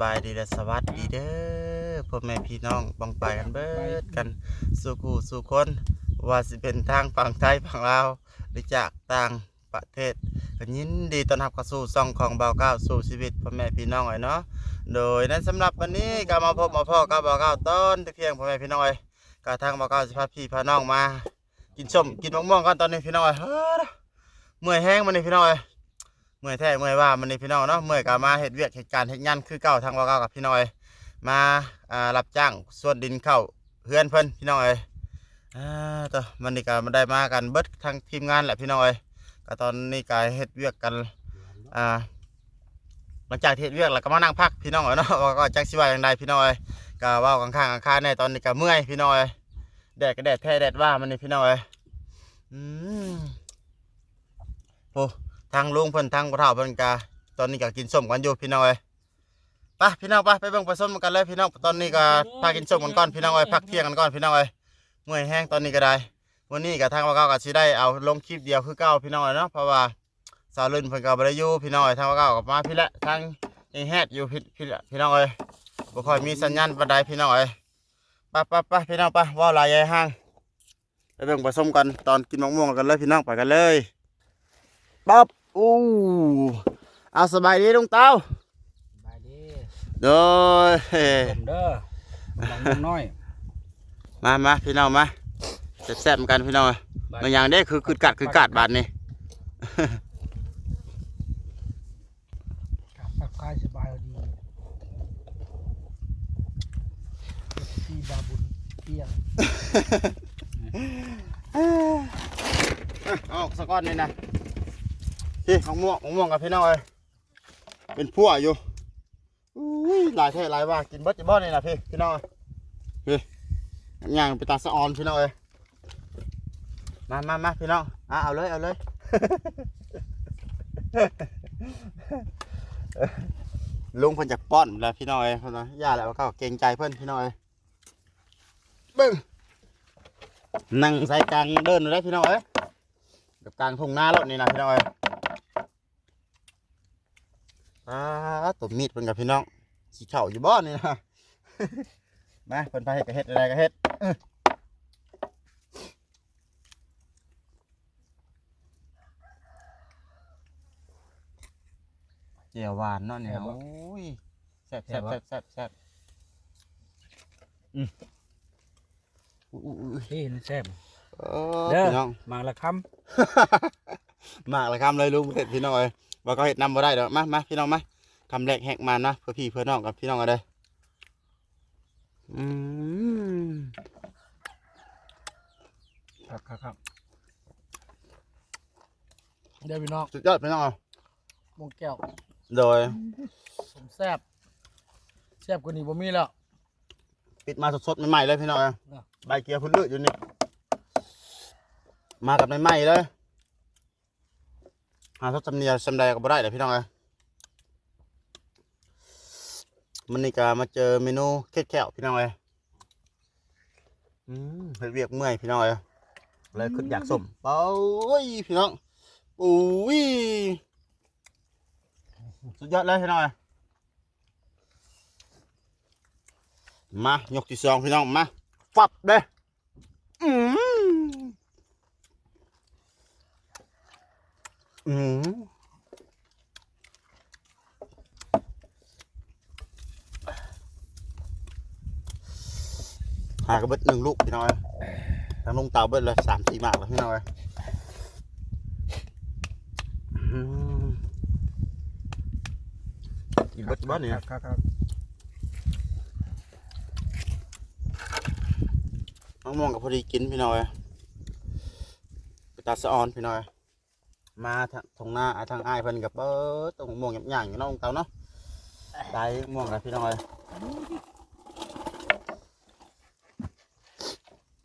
กราบสบายดีและสวัสดีเด้อพ่อแม่พี่น้องบังไปกันเบิดกันสู่กูสู่คนว่าสิเป็นทางฝั่งไทยฝั่งลาวหรือจากต่างประเทศก็ยินดีต้อนรับเข้าสู่ช่องของเบาเก้าสู่ชีวิตพ่อแม่พี่น้องไอ้เนาะโดยนั้นสำหรับวันนี้ก็มาพบมาพ่อกับเบาเก้าต้นเที่ยงพ่อแม่พี่น้องไอ้ก็ทางเบาเก้าสิพาพี่พาน้องมา กินส้มกินมะม่วงกันตอนนี้พี่น้องไอ้เฮ้อเมื่อยแห้งมันนี่พี่น้องไอ้ เมื่อยแท้เมื่อยว่ามันนี่พี่น้องเนาะเมื่อยก็มาเฮ็ดเวียกเหตุการณ์เฮ็ดงานคือเก่าทางว่าเก่ากับพี่น้อย มาอ่ารับจ้างส่วนดินเข้าเฮือนเพิ่นพี่น้องเอ้ยอ่าต่อมันนี่ก็มาได้มากันเบิดทั้งทีมงานแหละพี่น้องเอ้ยก็ตอนนี้ก็เฮ็ดเวียกกันอ่าหลังจากเฮ็ดเวียกแล้วก็มานั่งพักพี่น้องเอ้ยเนาะว่าก็จักสิว่าอย่างใดพี่น้องเอ้ยก็เว้าข้างๆข้างๆในตอนนี้ก็เมื่อยพี่น้องเอ้ยแดดก็แดดแท้แดดว่ามันนี่พี่น้องเอ้ยอืมโอ้ ทางลุงเพิ่นทางบ่เฒ่าเพิ่นกาตอนนี้ก็กินส้มกันอยู่พี่น้องเอ้ยไปพี่น้องไปไปเบิ่งไปส้มกันเลยพี่น้องตอนนี้ก็พากินส้มกันก่อนพี่น้องเอ้ยพักเที่ยงกันก่อนพี่น้องเอ้ยเมื่อยแห้งตอนนี้ก็ได้วันนี้ก็ทางว่าเก่าก็สิได้เอาลงคลิปเดียวคือเก่าพี่น้องเอ้ยเนาะเพราะว่าสาวลื่นเพิ่นก็บ่ได้อยู่พี่น้องเอ้ยทางว่าเก่าก็มาพี่ละทางไอ้แฮดอยู่พี่พี่ละพี่น้องเอ้ยบ่ค่อยมีสัญญาณปานใดพี่น้องเอ้ยไปไปไปพี่น้องไปว่าลายใหญ่ห้างไปเบิ่งไปส้มกันตอนกินมะม่วงกันเลยพี่น้องไปกันเลยปั๊บ อู้เอาสบายดีลุงเต้าบายดีโดยผมเด้อบังมุงน้อยมามาพี่น้องมาแซ่บๆเหมือนกันพี่น้องบางอย่างเด้คือคือกัดคือกัดบาดนี่กับกับกายสบายดีที่บาบุญเปียงออกสะก้อนนี่นะ พี่ของม่วงของม่วงกับพี่น้องเอ้ยเป็นพั่วอยู่อุ้ยหลายแท่หลายว่ากินเบิดจะบ่นี่นะพี่พี่น้องเอ้ยพี่ย่างไปตาสะออนพี่น้องเอ้ยมามามาพี่น้องอะเอาเลยเอาเลยลุงเพิ่นจากป้อนแล้วพี่น้อยเพิ่นว่าย่าแล้วก็เกรงใจเพิ่นพี่น้อยเบิ้งนั่งใส่กลางเดินเลยพี่น้อยกับกลางทุ่งนาแล้วนี่นะพี่น้อย อ่าตัวมีดเพิ่นกับพี่น้องสีเข่าอยู่บ้านนี่นะมาเพิ่นไปเฮ็ดก็เฮ็ดอะไรก็เฮ็ดอื้อเจียวหวานเนาะเนี่ยโอ้ยแซ่บแซ่บแซ่บแซ่บแซ่บอืมอุ้ยอุ้ยอุ้ยที่แซ่บเออเด้อพี่น้องมาละคมากเลยคำเลยลุงเห็ดพี่น้อง เลยว่าก็เห็ดนำบ่ได้ดอกมามาพี่น้องมาคำแรกแหกมานะเพื่อพี่เพื่อน้องกับพี่น้องกันเลยอืมำครับครับครับเดี๋ยวพี่น้องสุดยอดพี่น้องเอามงแก้วโดยผมแซ่บแซ่บกว่านี้บ่มีแล้วปิดมาสดๆใหม่ๆเลยพี่น้องเอ้ยเนาะใบเกียร์พุ่นลืดอยู่นี่มากับใหม่ๆเลย หาทดสำเนียงสำใดก็บ่ได้เลยพี่น้องเอ้ยมันนี่ก็มาเจอเมนูเค็ดแก้วพี่น้องเอ้ยอืมเฮ็ดเวียกเมื่อยพี่น้องเอ้ยเลยขึ้นอยากสมเป้ยพี่น้องอุ้ยสุดยอดเลยพี่น้องเอ้ยมายกที่สองพี่น้องมาฟับเด้ออืม อืมหากระเบิดหนึ่งลูกพี่น้อยทางลงเตาเบิดเลยสามสี่หมากแล้วพี่น้อยอืมกินเบิดบ้านนี่ครับครับครับมะม่วงกับพอดีกินพี่น้อยไปตัดสะออนพี่น้อย มาทางทางหน้าอ่าทางอ้ายเพิ่นกับเบิดตรงม่วงหย่างๆอยู่เน้องเตาเนาะได้ม่วงกับพี่น้อย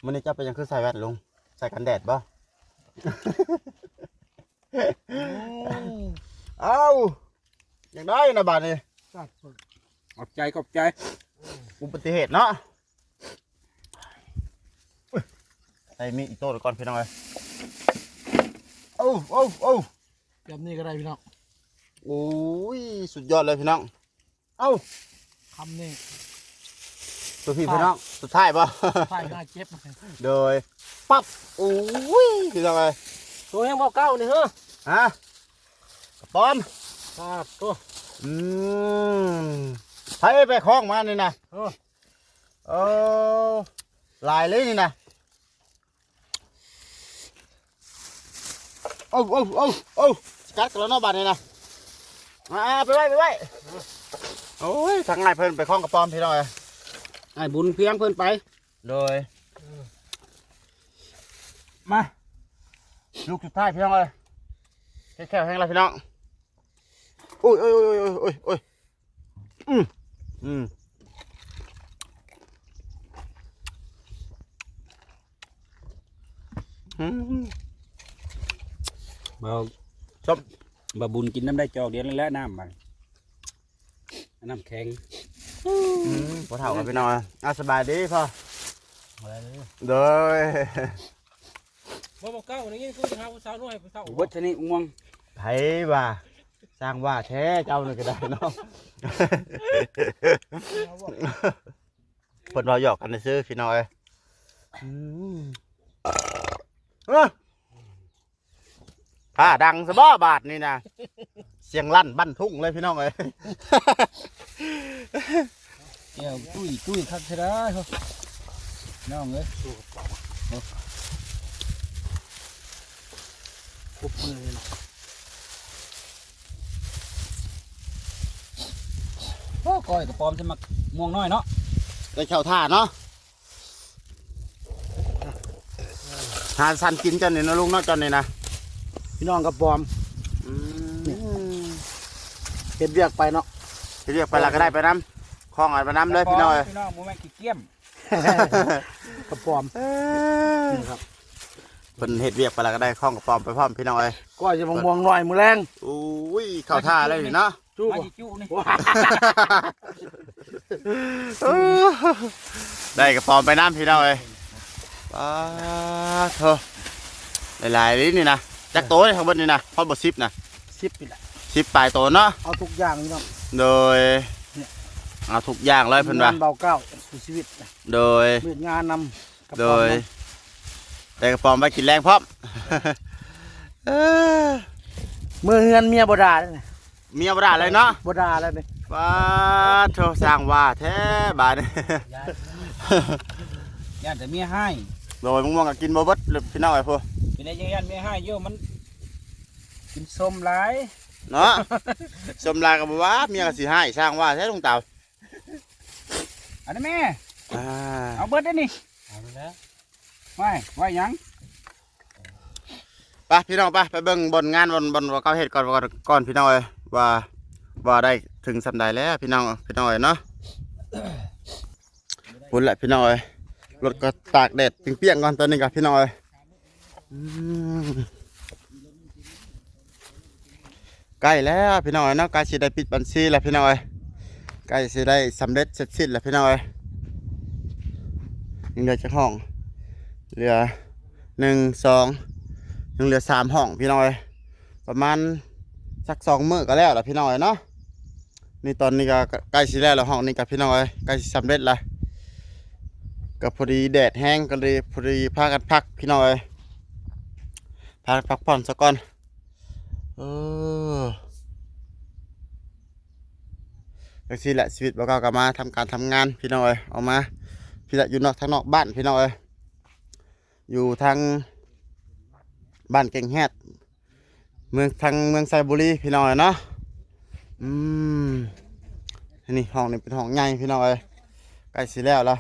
มันนี้จะเป็นหยังคือใส่แว่นลุงใส่กันแดดบ่เอ้าอย่างได้นะบาดนี้จัดสุดขอบใจขอบใจอุบัติเหตุเนาะใส่มีดอีโต้ก่อนพี่น้อยโอ้ โอ้โอ้แบบนี้ก็ได้พี่น้องโอ้ยสุดยอดเลยพี่น้อง เอ้าคำนี่ตัวพี่พี่น้องสุดท้ายป่ะใช่น่าเจ็บโดยปั๊บโอ้ยพี่น้องเอ้ยตัวยังบอกเก้านี่เฮ้อฮะกระป้อมครับตัวอืมใช้ไปคล้องมานี่นะเออเออลายเลยนี่นะ อ้โอ้โอ้โอ้สกัดกันแล้วเนาะบาดนี่นะอ่าไปไว้ไปไว้โอ้ยทางไงเพิ่นไปคล้องกระป้อมพี่น้องเอ้ยไอ้บุญเพียงเพิ่นไปโดยมาลูกสุดท้ายพี่น้องเอ้ยแค่แค่แห้งแล้วพี่น้องโอ้ยโอ้ยโอ้ยโอ้ยโอ้ยโอ้ยอืมอืม อืมบ่จบบ่บุญกินน้ำได้จอกเดียวแล้วน้ำมันน้ำแข็งอืมพอเท่ากันพี่น้องเอ้ยอะสบายดีพ่ออะไรเนี่ยโดยบ่บอกเก้านี่คือหาผู้สาวน้อยผู้สาววัชนิม่วงไผว่า สร้างว่าแท้เจ้านี่ก็ได้เนาะเพิ่นเราหยอกกันซื้อพี่น้อยอืมเอ้อ ผ้าดังสะบ้อบาทนี่นะเสียงลั่นบั้นทุ่งเลยพี่น้องเอ้ยเกี่ยวตุ้ยตุ้ยคักเสียได้เฮ้ยน้องเอ้ยคุบมือเลยเนาะโอ้ก้อยกระปอมจะมาม่วงน้อยเนาะได้เข้าท่าเนาะหาสันกินจันนี่นะลุงเนาะจันนี่นะ พี่น้องกระปอมอืมเห็ดเวียกไปเนาะไปเรียกไปละก็ได้ไปน้ำคล้องเอะไรไปน้ำเลยพี่น้อยพี่น้องโมแม่นขี้เกียมกระปอมนี่ครับเพิ่นเฮ็ดเวียกไปละก็ได้คล้องกับปอมไปพร้อมพี่น้อยก็จะมองมองหน่อยมือแรงอุ้ยเข้าท่าเลยนี่เนาะจู้มาบ่จิจุนี่ได้กระปอมไปน้ำพี่น้องเอ้ยป้าเถอะหลายๆลิ้นนี่นะ จักโตเลยข้างบนนี่นะพอดบซิปนะสิบปีละซิปปลายโตเนาะเอาทุกอย่างพี่น้องโดยเอาทุกอย่างเลยเพิ่นว่างานเบาเก้าสู่ชีวิตนะโดยมืดงานนำกระปอมโดยนได้กระปอมไปกินแรงพร้อมเอ้อำมือเฮือนเมียบ่ด่าเลยนะเมียบ่ได้เลยเนาะบ่ด่าแล้วนี่ป้าเถอะสร้างว่าแท้บาดนี้ย่านแต่เมียให้โดยมึงมองก็กินบ่เบิดเลยพี่น้องไอ้พวก เป็นไงยังย่านเมียให้เยอะมันกินส้มหลายเนาะ สมลายกับว่าเมียก็สิให้สร้างว่าแท้ลุงเต่าอันนี้แม่ อ่าเอาเบิดได้นี่เอาแล้วไม่ไว้หยังไปพี่น้องไปไปเบิ่งบนงานบนบนว่าเขาเฮ็ดก่อนก่อนก่อนพี่น้องเอ้ยว่าว่าได้ถึงสำใดแล้วพี่น้องพี่น้องเอ้ยเนาะพุ่นแหละพี่น้องเอ้ยรถก็ตากแดดเปรี้ยงๆก่อนตอนนี้กับพี่น้องเอ้ยอืม ใกล้แล้วพี่น้องเอ้ยเนาะใกล้สิได้ปิดบัญชีแล้วพี่น้องเอ้ยใกล้สิได้สำเร็จเสร็จสิ้นแล้วพี่น้องยยังเหลือจักห้อง เหลือหนึ่งสองยังเหลือสามห้องพี่น้อย ประมาณสักสองมื้อก็แล้วล่ะพี่น้อยเนาะนี่ตอนนี้ก็ใกล้สิแล้วแล้วห้องนี้กับพี่น้อยใกล้สิสำเร็จละก็พอดีแดดแห้งก็เลยพอดีพากันพักพี่น้อย พากันพักผ่อนสักก่อน เออจังซี่แหละชีวิตบ่าวเก่าก็มาทำการทำงานพี่น้อยออกมา พี่ละอยู่นอกทางนอกบ้านพี่น้อยอยู่ทางบ้านเก่งแฮดเมืองทางเมืองไซบุรีพี่น้อยเนาะอืมนี่ห้องนี้เป็นห้องใหญ่พี่น้อยใกล้สิแล้วละ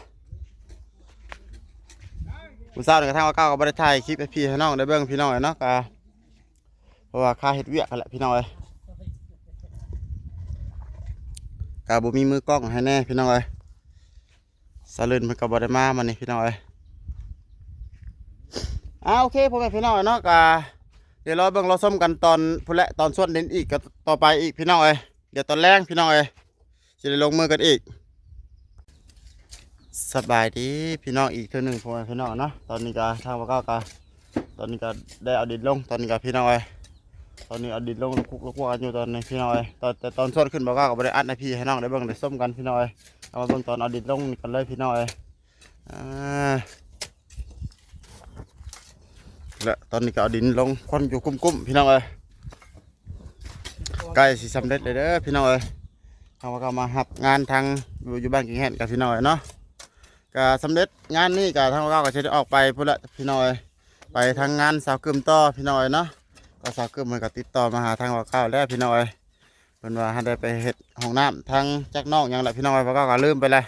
ผู้สาวนี่กระทั่งว่าก้าวกับบริถ่ายคลิปให้พี่ให้น้องได้เบิ่งพี่น้อยเนาะกะเพราะว่าค่าเฮ็ดเวียกันแหละพี่น้อยกะบ่มีมือกล้องให้แน่พี่น้อยสลืนมันก็บ่ได้มามันนี่พี่น้อยอ่าโอเคพ่อแม่พี่น้องเนาะกะเดี๋ยวเราเบิ่งเราส้มกันตอนพุ่นแหละตอนส่วนเด่นอีกก็ต่อไปอีกพี่น้องเอ้ยเดี๋ยวตอนแรกพี่น้องเอ้ยจะได้ลงมือกันอีก สบายดีพี่น้องอีกเท่านึงพ่อแม่พี่น้องเนาะตอนนี้ก็ทางว่าก็กะตอนนี้ก็ได้เอาดินลง ตอนนี้ก็พี่น้องเอ้ตอนนี้เอาดินลงคุกลูกวานอยู่ตอนนี้พี่น้อยตอนแต่ตอนชวนขึ้นบอกาก็บ่ได้อัดนะพี่ให้น้องได้เบิ่งได้ส้มกันพี่น้อยเอามาเบิ่งตอนเอาดินลงกันเลยพี่น้อยอ่าและตอนนี้ก็เอาดินลงคนอยู่กุ้มๆพี่น้องเอ้ใกล้สิสำเร็จเลยเด้อพี่น้องเอ้ยเขาก็มาหับงานทางอยู่บ้านกิ่งแห่นกับพี่น้อยเนาะ ก็สำเร็จงานนี้ก็ทางเราก็จะได้ออกไปพุ่นละพี่น้อย ไปทางงานสาวกึมต่อพี่น้อยเนาะก็สาวกึมมันก็ติดต่อมาหาทางว่าข้าวแล้วพี่น้อยเพิ่นว่าให้ได้ไปเฮ็ดห้องน้ำทางจักนอกหยังละพี่น้อยว่าก็ก็ลืมไปเลย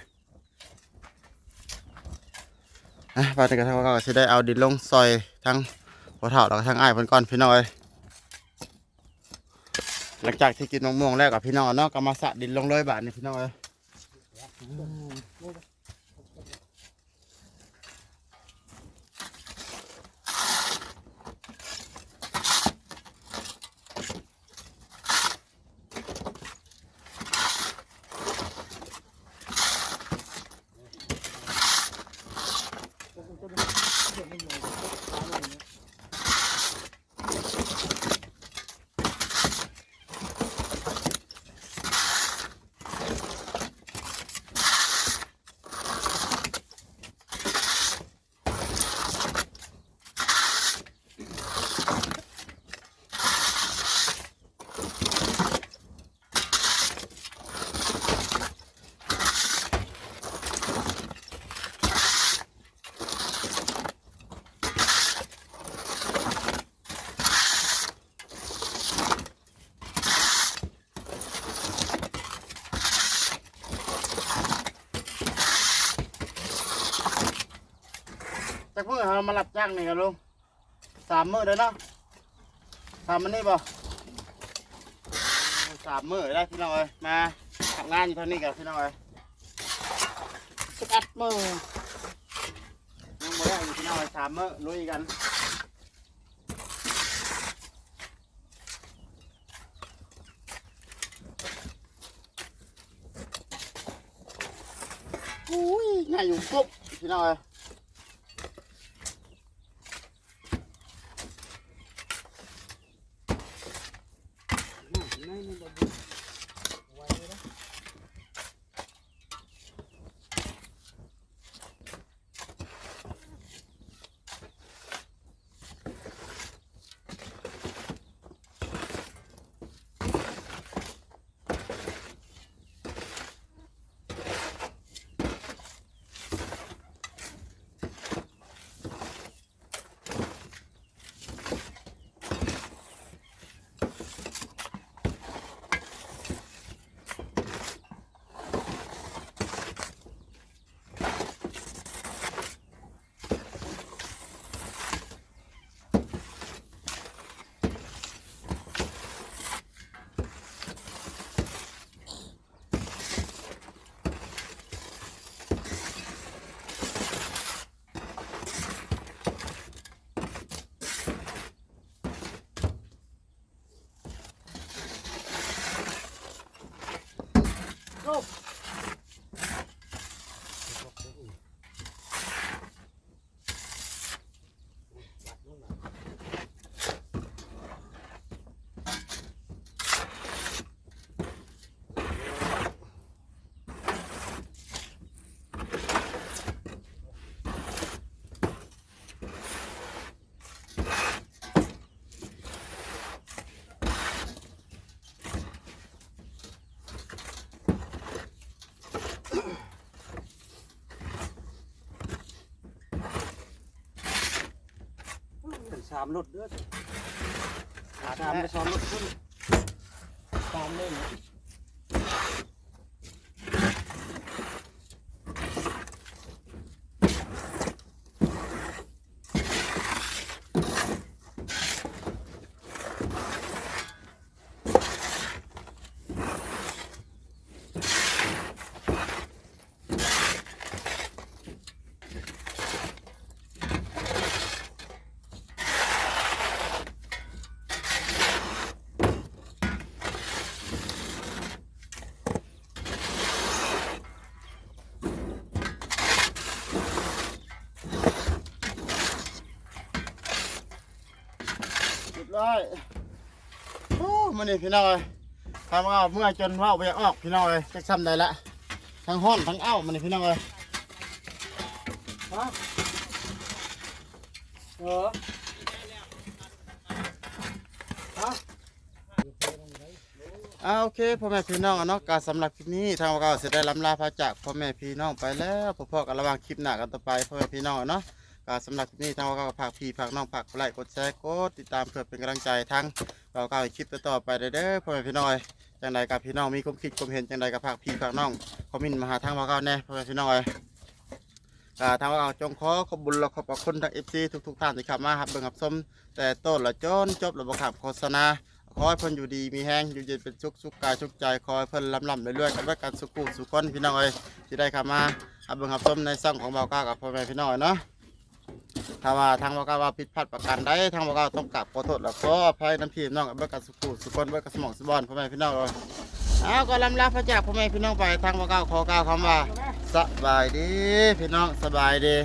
อะว่าแต่ก็ทางว่าก็สิได้เอาดินลงซอยทางหัวเถาแล้วก็ทางอ้ายเพิ่นก่อนพี่น้อยหลังจากที่กินมะม่วงแล้วกับพี่น้องเนาะก็มาสะดินลงเลยบาทนี่พี่น้อยเมื่อางนี่กันลุงสามมื้อเลยเนาะสามมันนี่บ่สามมื้อได้พี่น้องเอ้ยมาทำงานอยู่เท่านี้กับพี่น้องเอ้ยสิบเอ็ดมื้อยังบ่ได้อยู่พี่น้องเอ้ยสามมื้อลุยกันอุ้ยง่ายอยู่ปุ๊บพี่น้องเอ้ยามรถเด้อสามไปสองรถพุ่นตามเล่น นนี่พี่น้องเอ้ยทำเอาเมื่อจนว่าไปออกพี่น้องเอ้ยจะซ้ำได้ละทั้งห้อนทั้งเอ้ามันนี่พี่น้องเอ้ยเอออ่าโอเคพ่อแม่พี่น้องเนาะการสำหรับคลิปนี้ทางเราก็จได้ลำลาพระจากพ่อแม่พี่น้องไปแล้วพอๆกันระหว่างคลิปหน้ากันต่อไปพ่อแม่พี่น้องเนาะการสำหรับคลิปนี้ทางเราก็ฝากพี่ฝากน้องฝากไลค์กดแชร์กดติดตามเพื่อเป็นกำลังใจทั้ง เราก็คลิปต่อๆไปเด้อพ่อแม่พี่น้องเอ้ยจังใดกับพี่น้องมีความคิดความเห็นจังใดกับฝากพี่ฝากน้องคอมเมนต์มาหาทางเราก็แน่พ่อแม่พี่น้อยอ่าทางเราจงขอขอบุญและขอบพระคุณทางเอฟซีทุกๆท่านที่ข้ามาครับเบิ่งรับชมแต่ต้นละจนจบระบบขับโฆษณาขอให้เพิ่นอยู่ดีมีแห้งอยู่เย็นเป็นสุขสุขกายสุขใจขอให้เพิ่นลำลำเรื่อยๆกันไว้กันสุขุสุขคนพี่น้องเอ้ยที่ได้ข้ามาอับเบิ่งหับชมในซ่องของเบาก้ากับพ่อแม่พี่น้องเนาะ ถ้าว่าทางเบากาว่าผิดพลาดประการใดทางเบากาต้องกราบขอโทษและขออภัยน้ำพี่น้องเบิกกันสุขุสุคนเบิกกันสมองสมบอนพ่อแม่พี่น้องเลยเอาก็ลำลาพระจากพ่อแม่พี่น้องไปทางเบากาขอกล่าวคำว่าสบายดีพี่น้องสบายดี